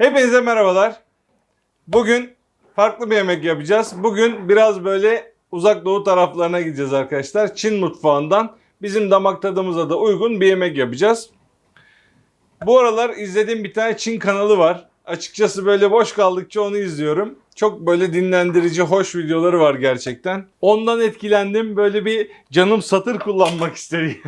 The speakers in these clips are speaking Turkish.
Hepinize merhabalar. Bugün farklı bir yemek yapacağız. Bugün biraz böyle uzak doğu taraflarına gideceğiz arkadaşlar. Çin mutfağından bizim damak tadımıza da uygun bir yemek yapacağız. Bu aralar izlediğim bir tane Çin kanalı var. Açıkçası böyle boş kaldıkça onu izliyorum. Çok böyle dinlendirici, hoş videoları var gerçekten. Ondan etkilendim. Böyle bir canım satır kullanmak istedi.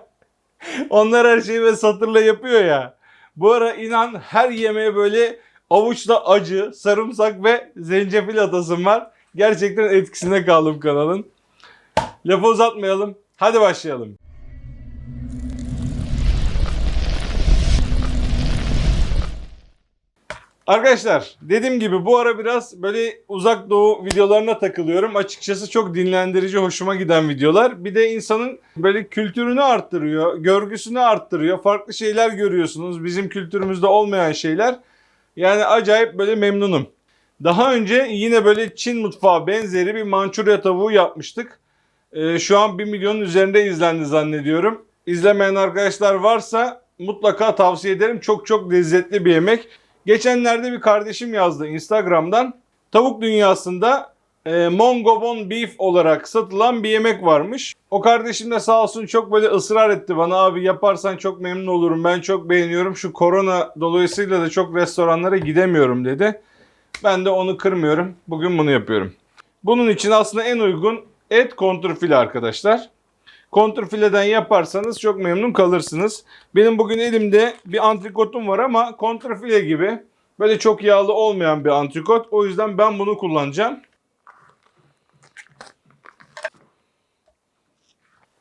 Onlar her şeyi böyle satırla yapıyor ya. Bu ara inan her yemeğe böyle avuçla acı, sarımsak ve zencefil atasım var. Gerçekten etkisine kaldım kanalın. Lafı uzatmayalım. Hadi başlayalım. Arkadaşlar dediğim gibi bu ara biraz böyle uzak doğu videolarına takılıyorum. Açıkçası çok dinlendirici, hoşuma giden videolar. Bir de insanın böyle kültürünü arttırıyor, görgüsünü arttırıyor. Farklı şeyler görüyorsunuz. Bizim kültürümüzde olmayan şeyler. Yani acayip böyle memnunum. Daha önce yine böyle Çin mutfağı benzeri bir Mançurya tavuğu yapmıştık. Ee, şu an 1 milyonun üzerinde izlendi zannediyorum. İzlemeyen arkadaşlar varsa mutlaka tavsiye ederim. Çok çok lezzetli bir yemek. Geçenlerde bir kardeşim yazdı Instagram'dan. Tavuk dünyasında e, Mongobon Beef olarak satılan bir yemek varmış. O kardeşim de sağ olsun çok böyle ısrar etti bana abi yaparsan çok memnun olurum ben çok beğeniyorum. Şu korona dolayısıyla da çok restoranlara gidemiyorum dedi. Ben de onu kırmıyorum. Bugün bunu yapıyorum. Bunun için aslında en uygun et kontrfile arkadaşlar. Kontrfileden yaparsanız çok memnun kalırsınız. Benim bugün elimde bir antrikotum var ama kontrfile gibi böyle çok yağlı olmayan bir antrikot. O yüzden ben bunu kullanacağım.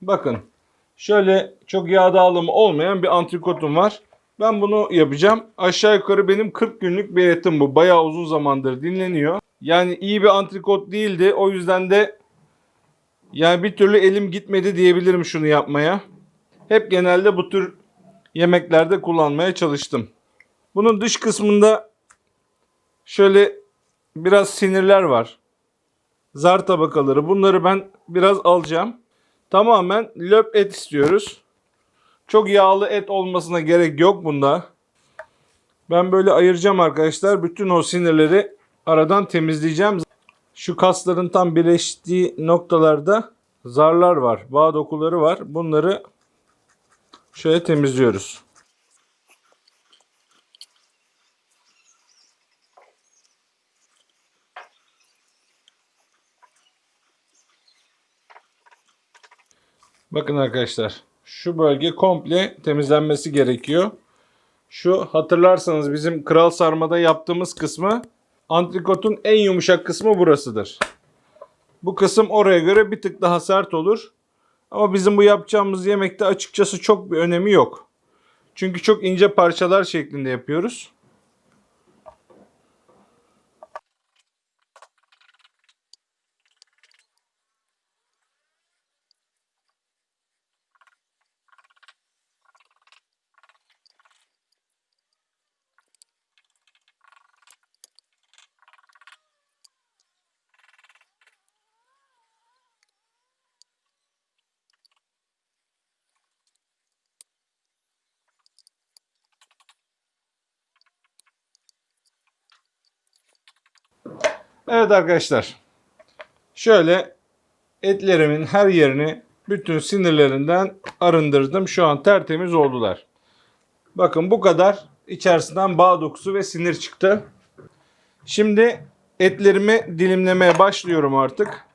Bakın şöyle çok yağ dağılımı olmayan bir antrikotum var. Ben bunu yapacağım. Aşağı yukarı benim 40 günlük bir etim bu. Bayağı uzun zamandır dinleniyor. Yani iyi bir antrikot değildi. O yüzden de yani bir türlü elim gitmedi diyebilirim şunu yapmaya. Hep genelde bu tür yemeklerde kullanmaya çalıştım. Bunun dış kısmında şöyle biraz sinirler var. Zar tabakaları. Bunları ben biraz alacağım. Tamamen löp et istiyoruz. Çok yağlı et olmasına gerek yok bunda. Ben böyle ayıracağım arkadaşlar. Bütün o sinirleri aradan temizleyeceğim. Şu kasların tam birleştiği noktalarda zarlar var. Bağ dokuları var. Bunları şöyle temizliyoruz. Bakın arkadaşlar. Şu bölge komple temizlenmesi gerekiyor. Şu hatırlarsanız bizim kral sarmada yaptığımız kısmı antrikotun en yumuşak kısmı burasıdır. Bu kısım oraya göre bir tık daha sert olur. Ama bizim bu yapacağımız yemekte açıkçası çok bir önemi yok. Çünkü çok ince parçalar şeklinde yapıyoruz. Evet arkadaşlar. Şöyle etlerimin her yerini bütün sinirlerinden arındırdım. Şu an tertemiz oldular. Bakın bu kadar içerisinden bağ dokusu ve sinir çıktı. Şimdi etlerimi dilimlemeye başlıyorum artık.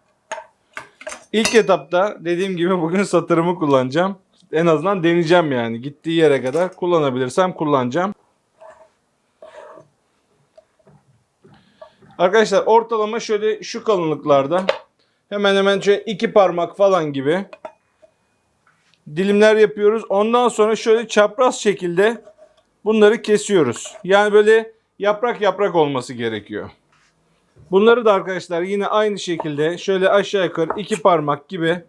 İlk etapta dediğim gibi bugün satırımı kullanacağım. En azından deneyeceğim yani. Gittiği yere kadar kullanabilirsem kullanacağım. Arkadaşlar ortalama şöyle şu kalınlıklarda hemen hemen şöyle iki parmak falan gibi dilimler yapıyoruz. Ondan sonra şöyle çapraz şekilde bunları kesiyoruz. Yani böyle yaprak yaprak olması gerekiyor. Bunları da arkadaşlar yine aynı şekilde şöyle aşağı yukarı iki parmak gibi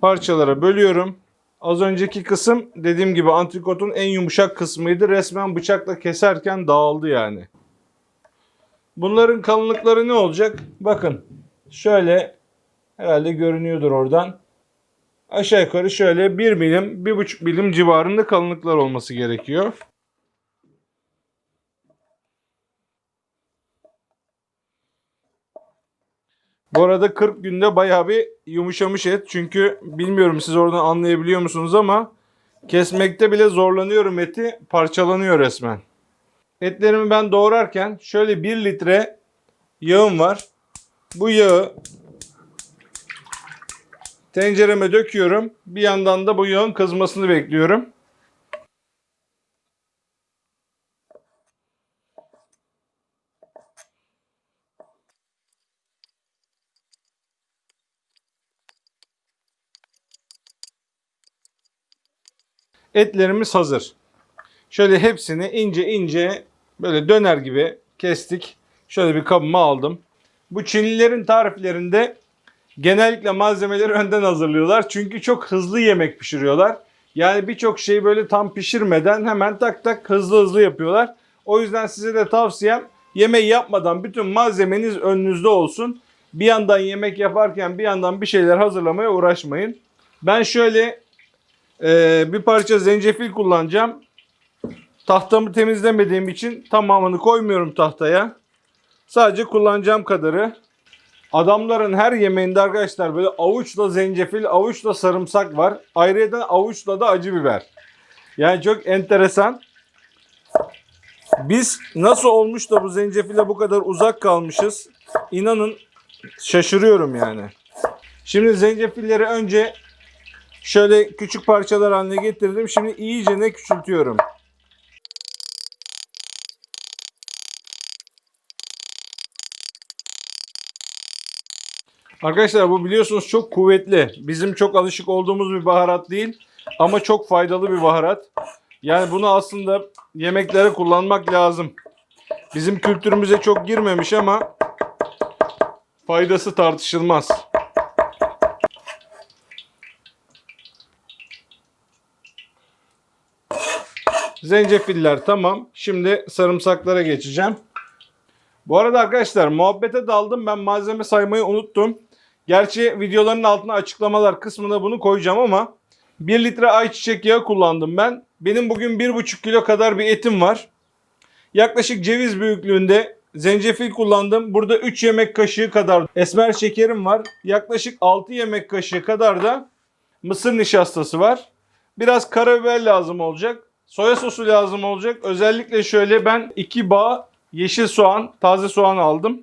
parçalara bölüyorum. Az önceki kısım dediğim gibi antrikotun en yumuşak kısmıydı. Resmen bıçakla keserken dağıldı yani. Bunların kalınlıkları ne olacak? Bakın şöyle herhalde görünüyordur oradan. Aşağı yukarı şöyle 1 milim, 1,5 milim civarında kalınlıklar olması gerekiyor. Bu arada 40 günde bayağı bir yumuşamış et. Çünkü bilmiyorum siz oradan anlayabiliyor musunuz ama kesmekte bile zorlanıyorum eti. Parçalanıyor resmen. Etlerimi ben doğrarken şöyle 1 litre yağım var. Bu yağı tencereme döküyorum. Bir yandan da bu yağın kızmasını bekliyorum. Etlerimiz hazır. Şöyle hepsini ince ince böyle döner gibi kestik. Şöyle bir kabıma aldım. Bu Çinlilerin tariflerinde genellikle malzemeleri önden hazırlıyorlar. Çünkü çok hızlı yemek pişiriyorlar. Yani birçok şeyi böyle tam pişirmeden hemen tak tak hızlı hızlı yapıyorlar. O yüzden size de tavsiyem yemeği yapmadan bütün malzemeniz önünüzde olsun. Bir yandan yemek yaparken bir yandan bir şeyler hazırlamaya uğraşmayın. Ben şöyle ee, bir parça zencefil kullanacağım. Tahtamı temizlemediğim için tamamını koymuyorum tahtaya. Sadece kullanacağım kadarı. Adamların her yemeğinde arkadaşlar böyle avuçla zencefil, avuçla sarımsak var. Ayrıca avuçla da acı biber. Yani çok enteresan. Biz nasıl olmuş da bu zencefile bu kadar uzak kalmışız? İnanın şaşırıyorum yani. Şimdi zencefilleri önce Şöyle küçük parçalar haline getirdim. Şimdi iyice ne küçültüyorum. Arkadaşlar bu biliyorsunuz çok kuvvetli. Bizim çok alışık olduğumuz bir baharat değil. Ama çok faydalı bir baharat. Yani bunu aslında yemeklere kullanmak lazım. Bizim kültürümüze çok girmemiş ama faydası tartışılmaz. Zencefiller tamam. Şimdi sarımsaklara geçeceğim. Bu arada arkadaşlar muhabbete daldım. Ben malzeme saymayı unuttum. Gerçi videoların altına açıklamalar kısmına bunu koyacağım ama 1 litre ayçiçek yağı kullandım ben. Benim bugün 1,5 kilo kadar bir etim var. Yaklaşık ceviz büyüklüğünde zencefil kullandım. Burada 3 yemek kaşığı kadar esmer şekerim var. Yaklaşık 6 yemek kaşığı kadar da mısır nişastası var. Biraz karabiber lazım olacak. Soya sosu lazım olacak. Özellikle şöyle ben 2 bağ yeşil soğan, taze soğan aldım.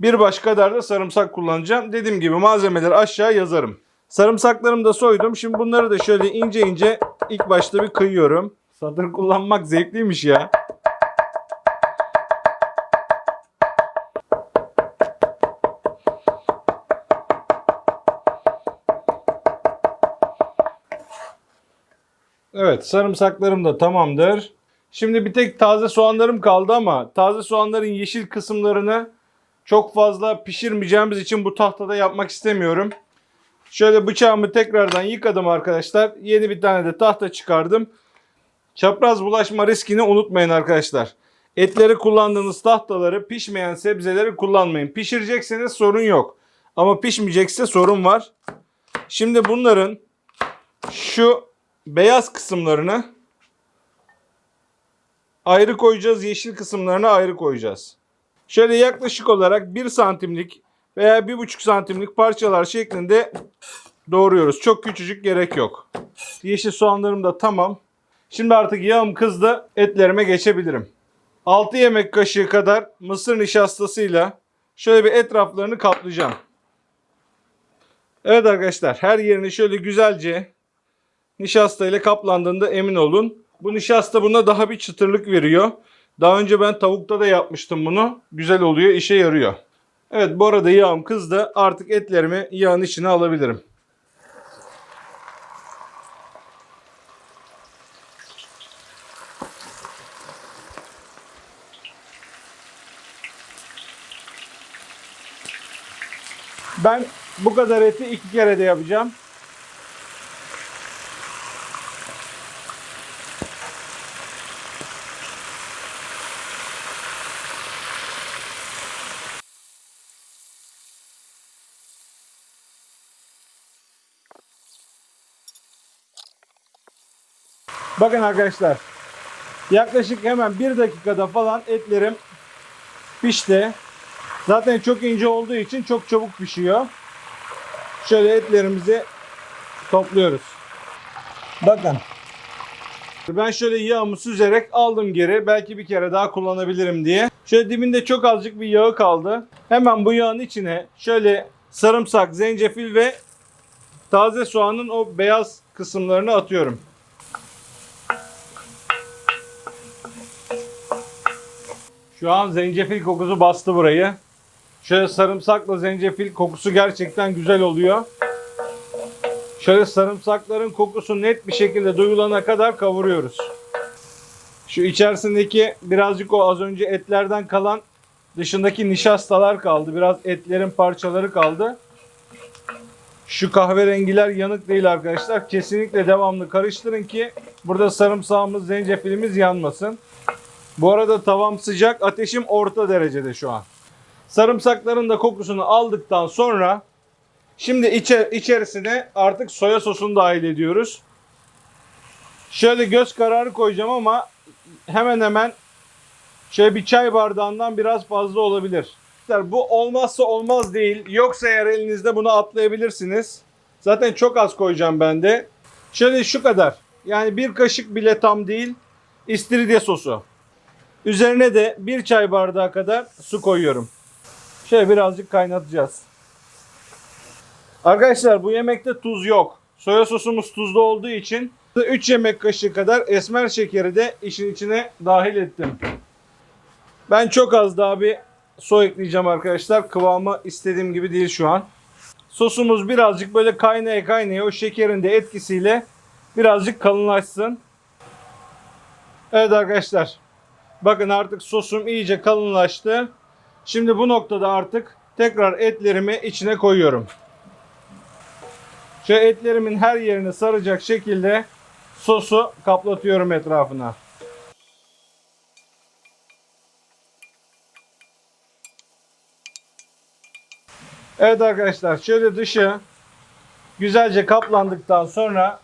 Bir baş kadar da sarımsak kullanacağım. Dediğim gibi malzemeleri aşağı yazarım. Sarımsaklarımı da soydum. Şimdi bunları da şöyle ince ince ilk başta bir kıyıyorum. Satır kullanmak zevkliymiş ya. Evet sarımsaklarım da tamamdır. Şimdi bir tek taze soğanlarım kaldı ama taze soğanların yeşil kısımlarını çok fazla pişirmeyeceğimiz için bu tahtada yapmak istemiyorum. Şöyle bıçağımı tekrardan yıkadım arkadaşlar. Yeni bir tane de tahta çıkardım. Çapraz bulaşma riskini unutmayın arkadaşlar. Etleri kullandığınız tahtaları pişmeyen sebzeleri kullanmayın. Pişirecekseniz sorun yok. Ama pişmeyecekse sorun var. Şimdi bunların şu beyaz kısımlarını ayrı koyacağız. Yeşil kısımlarını ayrı koyacağız. Şöyle yaklaşık olarak 1 santimlik veya 1,5 santimlik parçalar şeklinde doğruyoruz. Çok küçücük gerek yok. Yeşil soğanlarım da tamam. Şimdi artık yağım kızdı. Etlerime geçebilirim. 6 yemek kaşığı kadar mısır nişastasıyla şöyle bir etraflarını kaplayacağım. Evet arkadaşlar her yerini şöyle güzelce nişasta ile kaplandığında emin olun. Bu nişasta buna daha bir çıtırlık veriyor. Daha önce ben tavukta da yapmıştım bunu. Güzel oluyor, işe yarıyor. Evet bu arada yağım kızdı. Artık etlerimi yağın içine alabilirim. Ben bu kadar eti iki kere de yapacağım. Bakın arkadaşlar. Yaklaşık hemen bir dakikada falan etlerim pişti. Zaten çok ince olduğu için çok çabuk pişiyor. Şöyle etlerimizi topluyoruz. Bakın. Ben şöyle yağımı süzerek aldım geri. Belki bir kere daha kullanabilirim diye. Şöyle dibinde çok azıcık bir yağı kaldı. Hemen bu yağın içine şöyle sarımsak, zencefil ve taze soğanın o beyaz kısımlarını atıyorum. Şu an zencefil kokusu bastı burayı. Şöyle sarımsakla zencefil kokusu gerçekten güzel oluyor. Şöyle sarımsakların kokusu net bir şekilde duyulana kadar kavuruyoruz. Şu içerisindeki birazcık o az önce etlerden kalan dışındaki nişastalar kaldı. Biraz etlerin parçaları kaldı. Şu kahverengiler yanık değil arkadaşlar. Kesinlikle devamlı karıştırın ki burada sarımsağımız, zencefilimiz yanmasın. Bu arada tavam sıcak, ateşim orta derecede şu an. Sarımsakların da kokusunu aldıktan sonra şimdi içe, içerisine artık soya sosunu dahil ediyoruz. Şöyle göz kararı koyacağım ama hemen hemen şöyle bir çay bardağından biraz fazla olabilir. Bu olmazsa olmaz değil. Yoksa eğer elinizde bunu atlayabilirsiniz. Zaten çok az koyacağım ben de. Şöyle şu kadar. Yani bir kaşık bile tam değil. İstiridye sosu. Üzerine de bir çay bardağı kadar su koyuyorum. Şöyle birazcık kaynatacağız. Arkadaşlar bu yemekte tuz yok. Soya sosumuz tuzlu olduğu için 3 yemek kaşığı kadar esmer şekeri de işin içine dahil ettim. Ben çok az daha bir su ekleyeceğim arkadaşlar. Kıvamı istediğim gibi değil şu an. Sosumuz birazcık böyle kaynaya kaynaya o şekerin de etkisiyle birazcık kalınlaşsın. Evet arkadaşlar. Bakın artık sosum iyice kalınlaştı. Şimdi bu noktada artık tekrar etlerimi içine koyuyorum. Şu etlerimin her yerini saracak şekilde sosu kaplatıyorum etrafına. Evet arkadaşlar şöyle dışı güzelce kaplandıktan sonra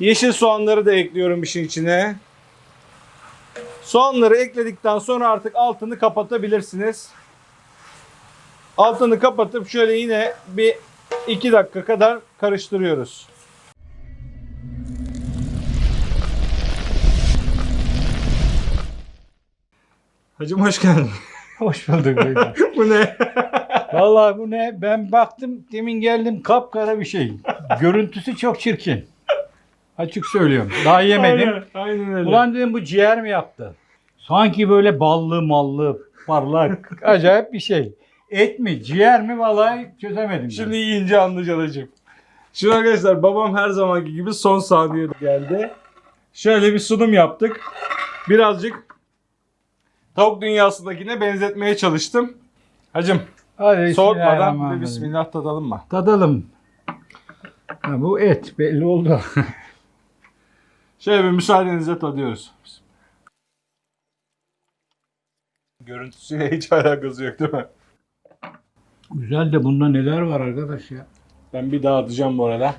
yeşil soğanları da ekliyorum işin içine. Soğanları ekledikten sonra artık altını kapatabilirsiniz. Altını kapatıp şöyle yine bir 2 dakika kadar karıştırıyoruz. Hacım hoş geldin. Hoş bulduk beyler. Bu ne? Vallahi bu ne? Ben baktım demin geldim kapkara bir şey. Görüntüsü çok çirkin. Açık söylüyorum. Daha yemedim. Aynen, aynen öyle. Ulan dedim bu ciğer mi yaptı? Sanki böyle ballı mallı parlak acayip bir şey. Et mi ciğer mi vallahi çözemedim. Şimdi yiyince anlayacaksın hacım. Şimdi arkadaşlar babam her zamanki gibi son saniyede geldi. Şöyle bir sunum yaptık. Birazcık tavuk dünyasındakine benzetmeye çalıştım. Hacım Hadi soğutmadan bir bismillah tadalım mı? Tadalım. Ha, bu et belli oldu. Şöyle bir müsaadenizle tadıyoruz. Görüntüsüyle hiç alakası yok değil mi? Güzel de bunda neler var arkadaş ya. Ben bir daha atacağım bu arada.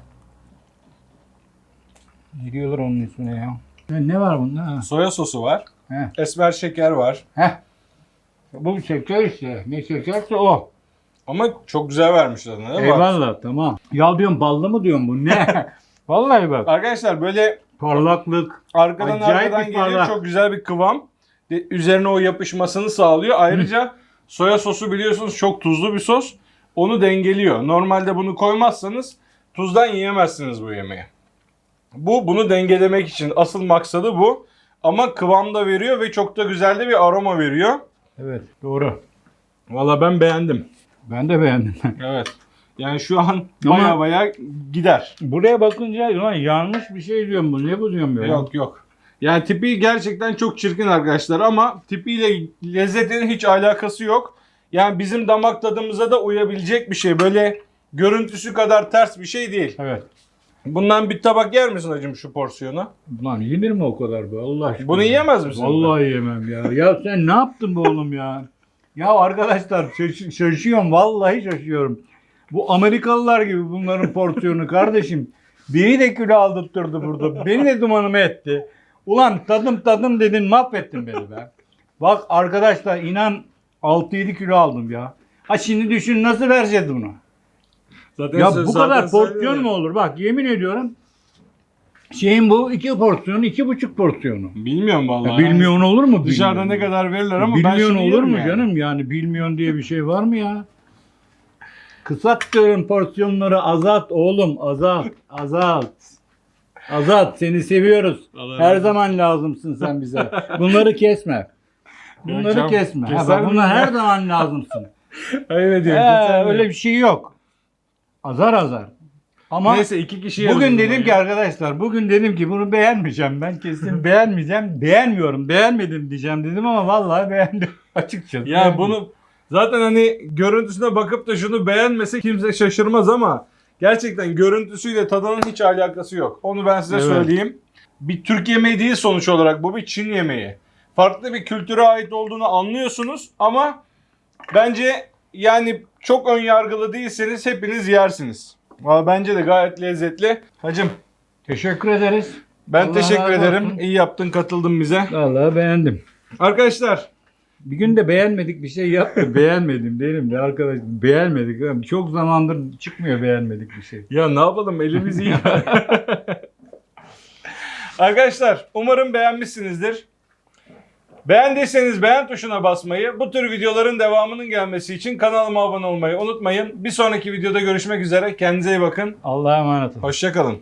Ne diyorlar onun ismine ya? Ne, ne var bunda? Ha. Soya sosu var. Heh. Esmer şeker var. Heh. Bu şeker işte. Ne şekerse o. Ama çok güzel vermişler. değil mi? Bak. Eyvallah tamam. Ya diyorum ballı mı diyorum bu ne? Vallahi bak. Arkadaşlar böyle Parlaklık. arkadan Acayip arkadan bir geliyor. parlak. Çok güzel bir kıvam. De- Üzerine o yapışmasını sağlıyor. Ayrıca soya sosu biliyorsunuz çok tuzlu bir sos. Onu dengeliyor. Normalde bunu koymazsanız tuzdan yiyemezsiniz bu yemeği. Bu bunu dengelemek için asıl maksadı bu. Ama kıvam da veriyor ve çok da güzel de bir aroma veriyor. Evet doğru. Valla ben beğendim. Ben de beğendim. Evet. Yani şu an baya baya gider. Buraya bakınca ulan yanlış bir şey diyorum bu. Ne bu diyorum böyle? Yok yok. Yani tipi gerçekten çok çirkin arkadaşlar ama tipiyle lezzetinin hiç alakası yok. Yani bizim damak tadımıza da uyabilecek bir şey. Böyle görüntüsü kadar ters bir şey değil. Evet. Bundan bir tabak yer misin hacım şu porsiyonu? Ulan yenir mi o kadar be Allah aşkına? Bunu yiyemez misin? Vallahi yemem ya. Ya sen ne yaptın be oğlum ya? Ya arkadaşlar şaş- şaşıyorum. Vallahi şaşıyorum. Bu Amerikalılar gibi bunların porsiyonu kardeşim. Beni de kilo aldırttırdı burada. Beni de dumanımı etti. Ulan tadım tadım dedin mahvettin beni be. Bak arkadaşlar inan 6-7 kilo aldım ya. Ha şimdi düşün nasıl vereceğiz bunu? Zaten Ya bu zaten kadar porsiyon mu olur? Bak yemin ediyorum. Şeyin bu iki porsiyon, iki buçuk porsiyonu. Bilmiyorum vallahi. Ya bilmiyorsun olur mu? Dışarıda bilmiyorsun? ne kadar verirler ama ben bilmiyorsun şunu olur mu yani. canım? Yani bilmiyorsun diye bir şey var mı ya? Kısalt diyorum porsiyonları azalt oğlum azalt azalt. Azalt seni seviyoruz. Allah Her razı zaman lazımsın sen bize. Bunları kesme. Bunları canım, kesme. Ha, bak, ya? her zaman lazımsın. Öyle diyor. Ee, öyle bir şey yok. Azar azar. Ama Neyse iki kişi bugün dedim ya. ki arkadaşlar bugün dedim ki bunu beğenmeyeceğim ben kesin beğenmeyeceğim. Beğenmiyorum. Beğenmedim diyeceğim dedim ama vallahi beğendim açıkçası. Ya Beğendim. bunu zaten hani görüntüsüne bakıp da şunu beğenmese kimse şaşırmaz ama gerçekten görüntüsüyle tadının hiç alakası yok. Onu ben size Evet. söyleyeyim. Bir Türk yemeği değil sonuç olarak bu bir Çin yemeği. Farklı bir kültüre ait olduğunu anlıyorsunuz ama bence yani çok ön yargılı değilseniz hepiniz yersiniz. Valla bence de gayet lezzetli. Hacım teşekkür ederiz. ben Allah teşekkür ederim. olsun. İyi yaptın katıldın bize. Vallahi beğendim. Arkadaşlar Bir gün de beğenmedik bir şey yaptı. beğenmedim değilim de arkadaş beğenmedik. Çok zamandır çıkmıyor beğenmedik bir şey. Ya ne yapalım elimiz iyi. Arkadaşlar umarım beğenmişsinizdir. Beğendiyseniz beğen tuşuna basmayı, bu tür videoların devamının gelmesi için kanalıma abone olmayı unutmayın. Bir sonraki videoda görüşmek üzere. Kendinize iyi bakın. Allah'a emanet olun. Hoşçakalın.